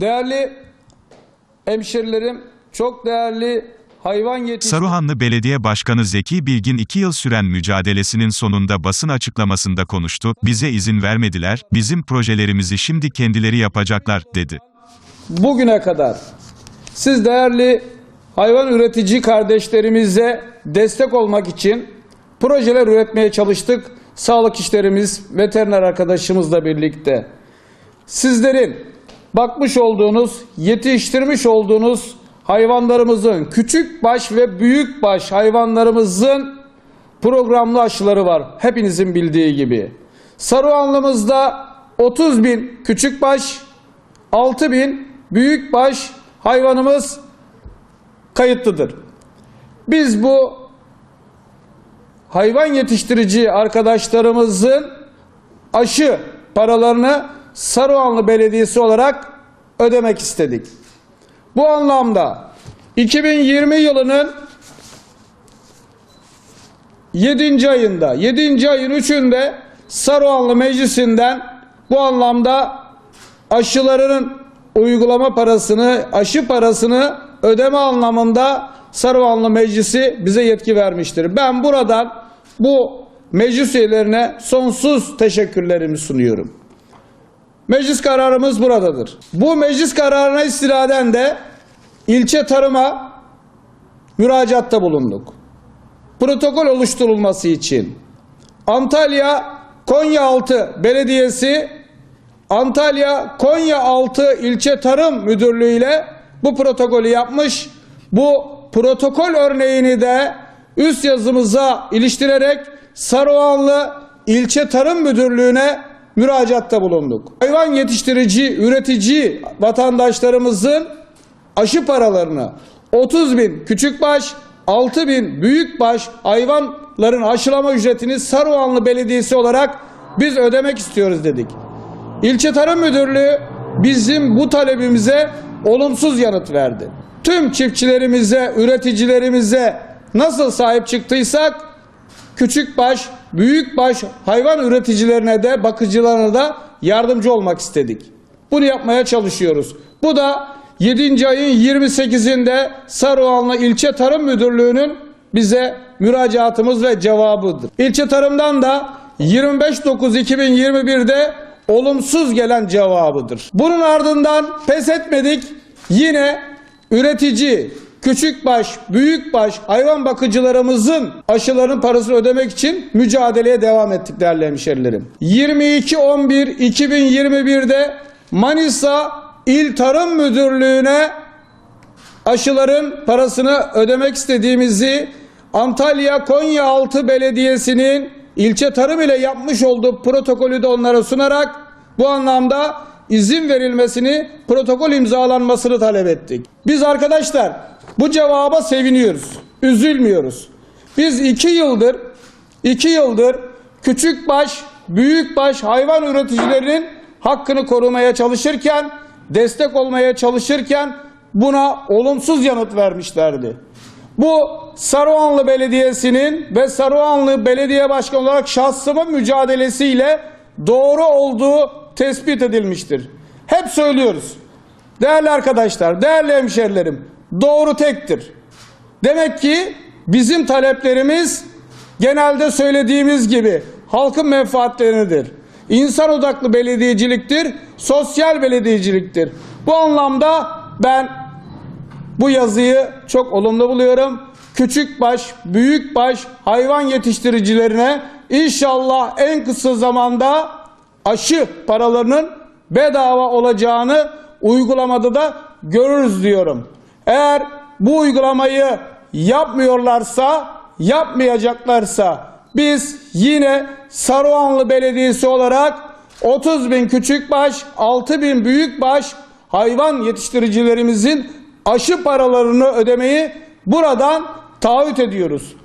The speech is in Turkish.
Değerli hemşerilerim, çok değerli hayvan yetiştiricileri, Saruhanlı Belediye Başkanı Zeki Bilgin 2 yıl süren mücadelesinin sonunda basın açıklamasında konuştu, bize izin vermediler, bizim projelerimizi şimdi kendileri yapacaklar, dedi. bugüne kadar siz değerli hayvan üretici kardeşlerimize destek olmak için projeler üretmeye çalıştık. Sağlık işlerimiz, veteriner arkadaşımızla birlikte. Sizlerin bakmış olduğunuz, yetiştirmiş olduğunuz hayvanlarımızın, küçük baş ve büyük baş hayvanlarımızın programlı aşıları var. Hepinizin bildiği gibi. Saruhanlımızda 30 bin küçük baş, 6 bin büyük baş hayvanımız kayıtlıdır. Biz bu hayvan yetiştirici arkadaşlarımızın aşı paralarını Saruhanlı Belediyesi olarak ödemek istedik. Bu anlamda 2020 yılının 7. ayında, 7. ayın 3'ünde Saruhanlı Meclisi'nden bu anlamda aşılarının uygulama parasını, aşı parasını ödeme anlamında Saruhanlı Meclisi bize yetki vermiştir. Ben buradan bu meclis üyelerine sonsuz teşekkürlerimi sunuyorum. Meclis kararımız buradadır. Bu meclis kararına istinaden de ilçe tarıma müracaatta bulunduk. Protokol oluşturulması için Antalya Konyaaltı Belediyesi Antalya Konyaaltı İlçe Tarım Müdürlüğü ile bu protokolü yapmış. Bu protokol örneğini de üst yazımıza iliştirerek Saruhanlı İlçe Tarım Müdürlüğü'ne müracaatta bulunduk. Hayvan yetiştirici, üretici vatandaşlarımızın aşı paralarını 30 bin küçükbaş, 6 bin büyükbaş hayvanların aşılama ücretini Saruhanlı Belediyesi olarak biz ödemek istiyoruz dedik. İlçe Tarım Müdürlüğü bizim bu talebimize olumsuz yanıt verdi. Tüm çiftçilerimize, üreticilerimize nasıl sahip çıktıysak küçükbaş, büyükbaş hayvan üreticilerine de bakıcılarına da yardımcı olmak istedik. Bunu yapmaya çalışıyoruz. Bu da 7. ayın 28'inde Saruhanlı İlçe Tarım Müdürlüğü'nün bize müracaatımız ve cevabıdır. İlçe Tarım'dan da 25.9.2021'de olumsuz gelen cevabıdır. Bunun ardından pes etmedik. Yine üretici, küçükbaş, büyükbaş hayvan bakıcılarımızın aşıların parasını ödemek için mücadeleye devam ettik değerli hemşerilerim. 22.11.2021'de Manisa İl Tarım Müdürlüğü'ne aşıların parasını ödemek istediğimizi Antalya Konyaaltı Belediyesi'nin ilçe tarım ile yapmış olduğu protokolü de onlara sunarak bu anlamda izin verilmesini, protokol imzalanmasını talep ettik. Biz arkadaşlar bu cevaba seviniyoruz, üzülmüyoruz. Biz iki yıldır, iki yıldır küçükbaş, büyükbaş hayvan üreticilerinin hakkını korumaya çalışırken, destek olmaya çalışırken buna olumsuz yanıt vermişlerdi. Bu Saruhanlı Belediyesi'nin ve Saruhanlı Belediye Başkanı olarak şahsımın mücadelesiyle doğru olduğu tespit edilmiştir. Hep söylüyoruz. Değerli arkadaşlar, değerli hemşerilerim, doğru tektir. Demek ki bizim taleplerimiz genelde söylediğimiz gibi halkın menfaatleridir. İnsan odaklı belediyeciliktir, sosyal belediyeciliktir. Bu anlamda ben bu yazıyı çok olumlu buluyorum. Küçük baş, büyük baş hayvan yetiştiricilerine inşallah en kısa zamanda aşı paralarının bedava olacağını uygulamada da görürüz diyorum. Eğer bu uygulamayı yapmıyorlarsa, yapmayacaklarsa biz yine Saruhanlı Belediyesi olarak 30 bin küçükbaş, 6 bin büyükbaş hayvan yetiştiricilerimizin aşı paralarını ödemeyi buradan taahhüt ediyoruz.